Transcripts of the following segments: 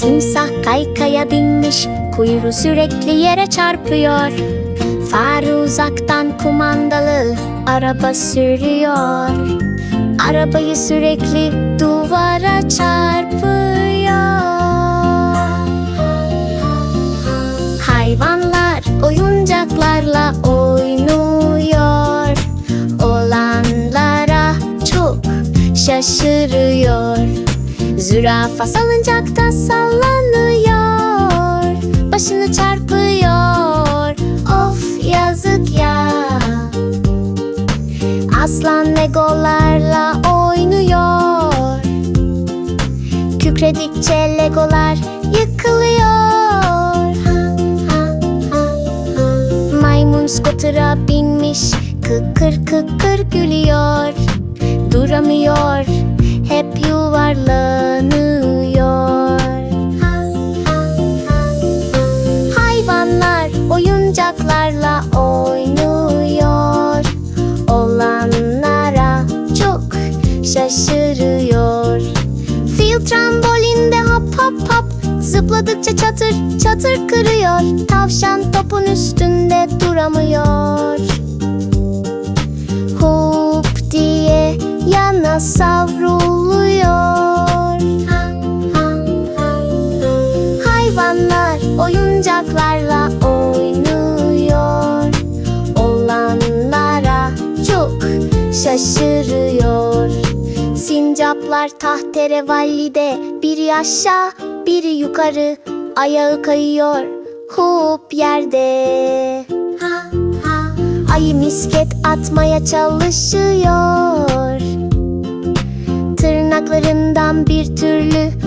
Timsah kaykaya binmiş Kuyruğu sürekli yere çarpıyor. Fare uzaktan kumandalı Araba sürüyor. Arabayı sürekli duvara çarpıyor. Hayvanlar oyuncaklarla oynuyor. Olanlara çok şaşırıyor Zürafa salıncakta sallanıyor. Başını çarpıyor. Of yazık ya. Aslan legolarla oynuyor. Kükredikçe legolar yıkılıyor. Maymun skutura binmiş Kıkır kıkır gülüyor. Duramıyor Hep yuvarlanıyor. Hayvanlar oyuncaklarla oynuyor. Olanlara çok şaşırıyor. Fil trambolinde hop hop hop Zıpladıkça çatır çatır kırıyor. Tavşan topun üstünde duramıyor. Hop diye yana oyuncaklarla oynuyor. Olanlara çok şaşırıyor. Sincaplar tahterevallide Biri aşağı biri yukarı Ayağı kayıyor. Hop yerde. Ayı misket atmaya çalışıyor. Tırnaklarından bir türlü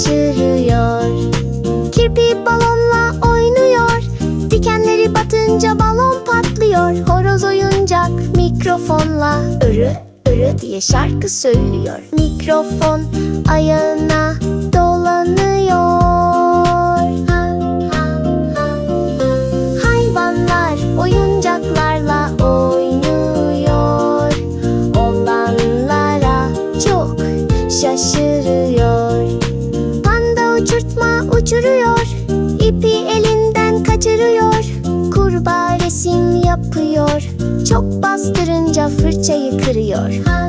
şaşırıyor. Kirpi balonla oynuyor. Dikenleri batınca balon patlıyor. Horoz oyuncak mikrofonla Örü örü diye şarkı söylüyor. Mikrofon ayağına dolanıyor. Hayvanlar oyuncaklarla oynuyor. Olanlara çok şaşırıyor kaçırıyor Kurbağa resim yapıyor. Çok bastırınca fırçayı kırıyor